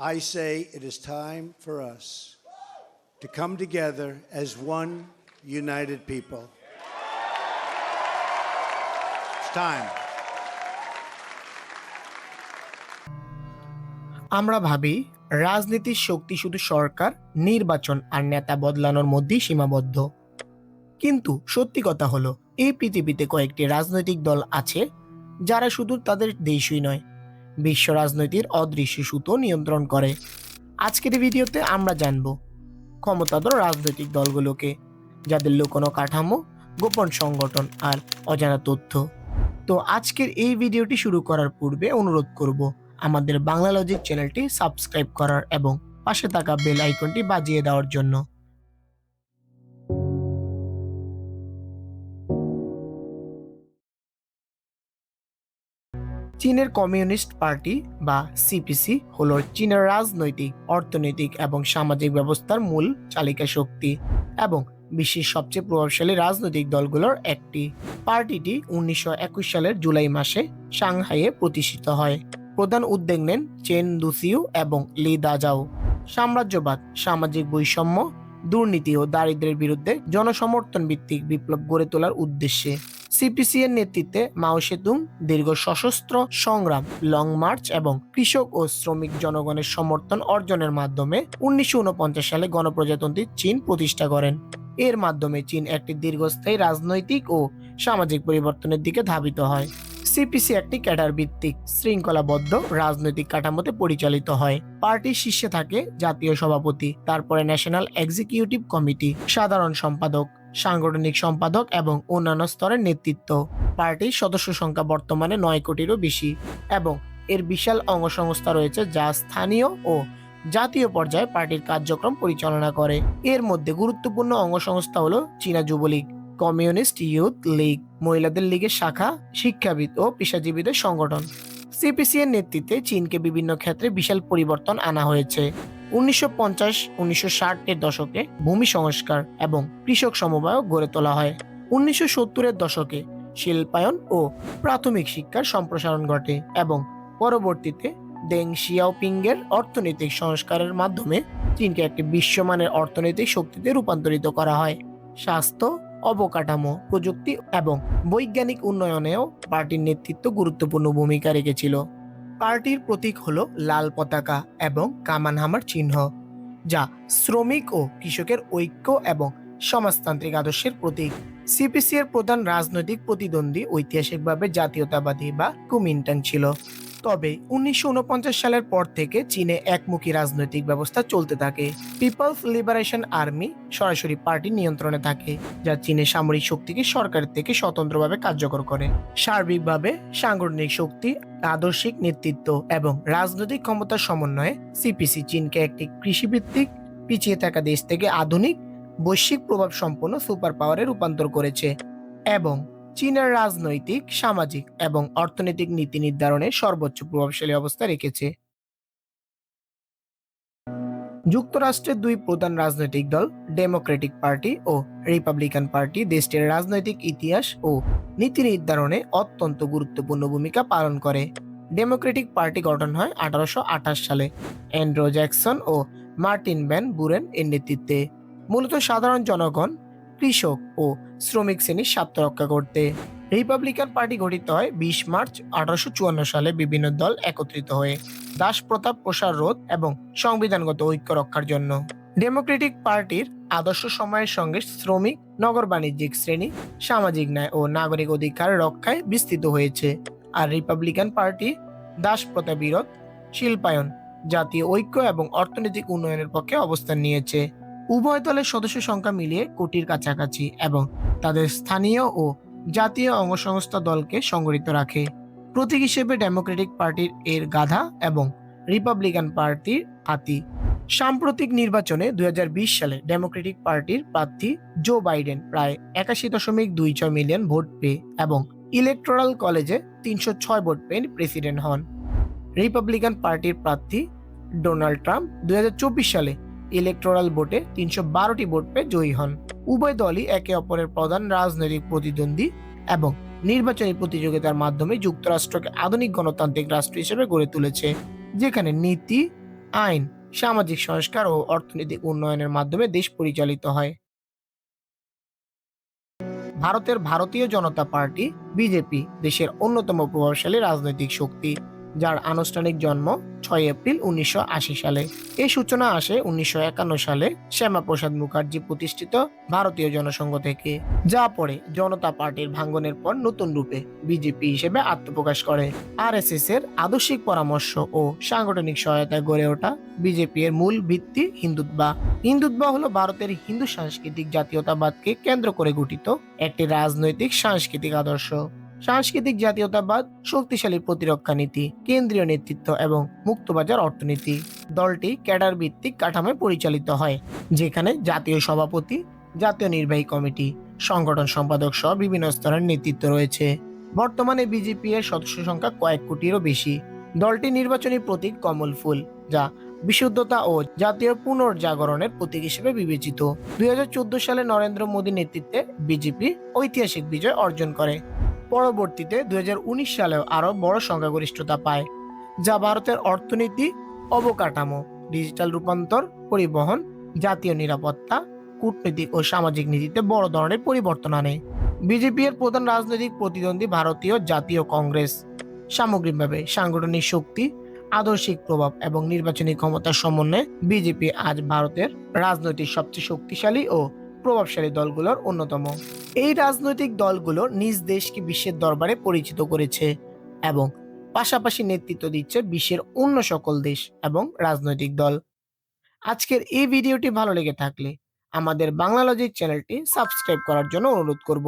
I say it is time for us to come together as one united people. It's time. আমরা ভাবি, রাজনীতির শক্তি শুধু সরকার, নির্বাচন আর নেতা বদলানোর মধ্যেই সীমাবদ্ধ কিন্তু সত্যি কথা হলো, এই পৃথিবীতে কয়েকটি রাজনৈতিক দল আছে, যারা শুধু তাদের দেশই নয় বিশ্ব রাজনীতির অদৃশ্য সুতো নিয়ন্ত্রণ করে। আজকের ভিডিওতে আমরা জানব ক্ষমতাধর রাজনৈতিক দলগুলোকে, যাদের লুকোনো কাঠামো, গোপন সংগঠন আর অজানা তথ্য। তো আজকের এই ভিডিওটি শুরু করার পূর্বে অনুরোধ করব আমাদের বাংলা লজিক চ্যানেলটি সাবস্ক্রাইব করার এবং পাশে থাকা বেল আইকনটি বাজিয়ে দেওয়ার জন্য। চীনের কমিউনিস্ট পার্টি বা সিপিসি হলো চীনের রাজনৈতিক, অর্থনৈতিক এবং সামাজিক ব্যবস্থার মূল চালিকা শক্তি এবং বিশ্বের সবচেয়ে প্রভাবশালী রাজনৈতিক দলগুলোর একটি। পার্টিটি উনিশশো একুশ সালের জুলাই মাসে সাংহাইয়ে প্রতিষ্ঠিত হয়। প্রধান উদ্যোগ নেন চেন দুসিউ এবং লি দাজাও। সাম্রাজ্যবাদ, সামাজিক বৈষম্য, দুর্নীতি ও দারিদ্র্যের বিরুদ্ধে জনসমর্থন ভিত্তিক বিপ্লব গড়ে তোলার উদ্দেশ্যে সিপিসি এর নেতৃত্বে মাও সেতুং দীর্ঘ সশস্ত্র সংগ্রাম, লং মার্চ এবং কৃষক ও শ্রমিক জনগণের সমর্থন অর্জনের মাধ্যমে উনিশশো উনপঞ্চাশ সালে গণপ্রজাতন্ত্রী চীন প্রতিষ্ঠা করেন। এর মাধ্যমে চীন একটি দীর্ঘস্থায়ী রাজনৈতিক ও সামাজিক পরিবর্তনের দিকে ধাবিত হয়। সিপিসি একটি ক্যাডার ভিত্তিক শৃঙ্খলাবদ্ধ রাজনৈতিক কাঠামোতে পরিচালিত হয়। পার্টির শীর্ষে থাকে জাতীয় সভাপতি, তারপরে ন্যাশনাল এক্সিকিউটিভ কমিটি, সাধারণ সম্পাদক। সাংগঠনিক সম্পাদক এবং অন্যান্য স্তরের নেতৃত্ব। পার্টির সদস্য সংখ্যা বর্তমানে নয় কোটিরও বেশি এবং এর বিশাল অঙ্গসংস্থা রয়েছে যা স্থানীয় ও জাতীয় পর্যায়ে পার্টির কার্যক্রম পরিচালনা করে। এর মধ্যে গুরুত্বপূর্ণ অঙ্গসংস্থা হলো চীনা যুবলীগ, কমিউনিস্ট ইউথ লীগ, মহিলাদের লীগের শাখা, শিক্ষাবিদ ও পেশাজীবীদের সংগঠন। সিপিসি এর নেতৃত্বে চীনকে বিভিন্ন ক্ষেত্রে বিশাল পরিবর্তন আনা হয়েছে। উনিশশো পঞ্চাশ উনিশশো এর দশকে ভূমি সংস্কার এবং কৃষক সমবায় গড়ে তোলা হয়। উনিশশো সত্তরের দশকে শিল্পায়ন ও প্রাথমিক শিক্ষার সম্প্রসারণ ঘটে এবং পরবর্তীতে দেং শিয়াওপিংয়ের অর্থনৈতিক সংস্কারের মাধ্যমে চীনকে একটি বিশ্বমানের অর্থনৈতিক শক্তিতে রূপান্তরিত করা হয়। স্বাস্থ্য, অবকাঠামো, প্রযুক্তি এবং বৈজ্ঞানিক উন্নয়নেও পার্টির নেতৃত্ব গুরুত্বপূর্ণ ভূমিকা রেখেছিল। পার্টির প্রতীক হল লাল পতাকা এবং কামান হামার চিহ্ন, যা শ্রমিক ও কৃষকের ঐক্য এবং সমাজতান্ত্রিক আদর্শের প্রতীক। সিপিসি এর প্রধান রাজনৈতিক প্রতিদ্বন্দ্বী ঐতিহাসিকভাবে জাতীয়তাবাদী বা কুমিন্টাং ছিল। তবে উনিশশো উনপঞ্চাশ সালের পর থেকে চীনে একমুখী রাজনৈতিক ব্যবস্থা চলতে থাকে। পিপলস লিবারেশন আর্মি সরাসরি পার্টির নিয়ন্ত্রণে থাকে, যা চীনের সামরিক শক্তিকে সরকারের থেকে স্বতন্ত্রভাবে কার্যকর করে। সার্বিকভাবে সাংগঠনিক শক্তি, আদর্শিক নেতৃত্ব এবং রাজনৈতিক ক্ষমতার সমন্বয়ে সিপিসি চীনকে একটি কৃষিভিত্তিক, পিছিয়ে থাকা দেশ থেকে আধুনিক, বৈশ্বিক প্রভাব সম্পন্ন সুপার পাওয়ারে রূপান্তর করেছে এবং চীনের রাজনৈতিক, সামাজিক এবং অর্থনৈতিক নীতি নির্ধারণে সর্বোচ্চ প্রভাবশালী অবস্থা রেখেছে। যুক্তরাষ্ট্রের দুই প্রধান রাজনৈতিক দল ডেমোক্রেটিক পার্টি ও রিপাবলিকান পার্টি দেশটির রাজনৈতিক ইতিহাস ও নীতি নির্ধারণে অত্যন্ত গুরুত্বপূর্ণ ভূমিকা পালন করে। ডেমোক্রেটিক পার্টি গঠন হয় আঠারোশো আঠাশ সালে। অ্যান্ড্রো জ্যাকসন ও মার্টিন ব্যান বুরেন এর নেতৃত্বে। মূলত সাধারণ জনগণ কৃষক ও শ্রমিক শ্রেণির স্বার্থ রক্ষা করতে। রিপাবলিকান পার্টি গঠিত হয় বিশ মার্চ আঠারোশো চুয়ান্ন সালে বিভিন্ন দল একত্রিত হয়ে দাস প্রতাপ প্রসার রোধ এবং সংবিধানগত ঐক্য রক্ষার জন্য। ডেমোক্রেটিক পার্টির আদর্শ সময়ের সঙ্গে শ্রমিক, নগর বাণিজ্যিক শ্রেণি, সামাজিক ন্যায় ও নাগরিক অধিকার রক্ষায় বিস্তৃত হয়েছে। আর রিপাবলিকান পার্টি দাস প্রথা বিরোধ, শিল্পায়ন, জাতীয় ঐক্য এবং অর্থনৈতিক উন্নয়নের পক্ষে অবস্থান নিয়েছে। উভয় দলের সদস্য সংখ্যা মিলিয়ে কোটির কাছাকাছি এবং তাদের স্থানীয় ও জাতীয় অঙ্গসংস্থা দলকে সংগঠিত রাখে। প্রতীক হিসেবে ডেমোক্রেটিক পার্টির এর গাধা এবং রিপাবলিকান পার্টির হাতি। সাম্প্রতিক নির্বাচনে দু হাজার বিশ সালে ডেমোক্রেটিক পার্টির প্রার্থী জো বাইডেন প্রায় একাশি দশমিক দুই ছয় মিলিয়ন ভোট পেয়ে এবং ইলেকট্রাল কলেজে তিনশো ছয় ভোট পেয়ে প্রেসিডেন্ট হন। রিপাবলিকান পার্টির প্রার্থী ডোনাল্ড ট্রাম্প দুই হাজার চব্বিশ সালে ইলেকটোরাল ভোটে তিনশো বারোটি ভোট পেয়ে জয়ী হন। উভয় দলই একে অপরের প্রধান রাজনৈতিক প্রতিদ্বন্দ্বী এবং নির্বাচনী প্রতিযোগিতার মাধ্যমে যুক্তরাষ্ট্রকে আধুনিক গণতান্ত্রিক রাষ্ট্র হিসেবে গড়ে তুলেছে, যেখানে নীতি, আইন, সামাজিক সংস্কার ও অর্থনৈতিক উন্নয়নের মাধ্যমে দেশ পরিচালিত হয়। ভারতের ভারতীয় জনতা পার্টি, বিজেপি, দেশের অন্যতম প্রভাবশালী রাজনৈতিক শক্তি। যার আনুষ্ঠানিক জন্ম ছয় এপ্রিল উনিশশো আশি সালে। এই সূচনা আসে উনিশশো একান্ন সালে শ্যামাপ্রসাদ মুখার্জি প্রতিষ্ঠিত ভারতীয় জনসংঘ থেকে, যা পরে জনতা পার্টির ভাঙ্গনের পর নতুন রূপে বিজেপি হিসেবে আত্মপ্রকাশ করে। আরএসএস এর আদর্শিক পরামর্শ ও সাংগঠনিক সহায়তায় গড়ে ওঠা বিজেপি এর মূল ভিত্তি হিন্দুত্বা। হিন্দুত্বা হলো ভারতের হিন্দু সাংস্কৃতিক জাতীয়তাবাদকে কেন্দ্র করে গঠিত একটি রাজনৈতিক সাংস্কৃতিক আদর্শ। সাংস্কৃতিক জাতীয়তাবাদ, শক্তিশালী প্রতিরক্ষা নীতি, কেন্দ্রীয় নেতৃত্ব এবং মুক্তবাজার অর্থনীতি। দলটি ক্যাডার ভিত্তিক কাঠামোয় পরিচালিত হয়, যেখানে জাতীয় সভাপতি, জাতীয় নির্বাহী কমিটি, সংগঠন সম্পাদক সহ বিভিন্ন স্তরের নেতৃত্ব রয়েছে। বর্তমানে বিজেপি এর সদস্য সংখ্যা কয়েক কোটিরও বেশি। দলটি নির্বাচনী প্রতীক কমল ফুল, যা বিশুদ্ধতা ও জাতীয় পুনর্জাগরণের প্রতীক হিসেবে বিবেচিত। দুই হাজার চোদ্দ সালে নরেন্দ্র মোদী নেতৃত্বে বিজেপি ঐতিহাসিক বিজয় অর্জন করে। পরবর্তীতে দুই সালেও আরও বড় সংখ্যাগরিষ্ঠতা পায়, যা ভারতের অর্থনীতি, অবকাঠামো, ডিজিটাল রূপান্তর, পরিবহন, জাতীয় নিরাপত্তা কূটনৈতিক ও সামাজিক নীতিতে বড় ধরনের পরিবর্তন আনে। বিজেপি এর প্রধান রাজনৈতিক প্রতিদ্বন্দ্বী ভারতীয় জাতীয় কংগ্রেস। সামগ্রিকভাবে সাংগঠনিক শক্তি, আদর্শিক প্রভাব এবং নির্বাচনী ক্ষমতার সমন্বয়ে বিজেপি আজ ভারতের রাজনৈতিক সবচেয়ে শক্তিশালী ও প্রভাবশালী দলগুলোর অন্যতম। এই রাজনৈতিক দলগুলো নিজ দেশকে বিশ্বের দরবারে পরিচিত করেছে এবং পাশাপাশি নেতৃত্ব দিচ্ছে বিশ্বের অন্য সকল দেশ এবং রাজনৈতিক দল। আজকের এই ভিডিওটি ভালো লেগে থাকলে আমাদের বাংলা লজিক চ্যানেলটি সাবস্ক্রাইব করার জন্য অনুরোধ করব।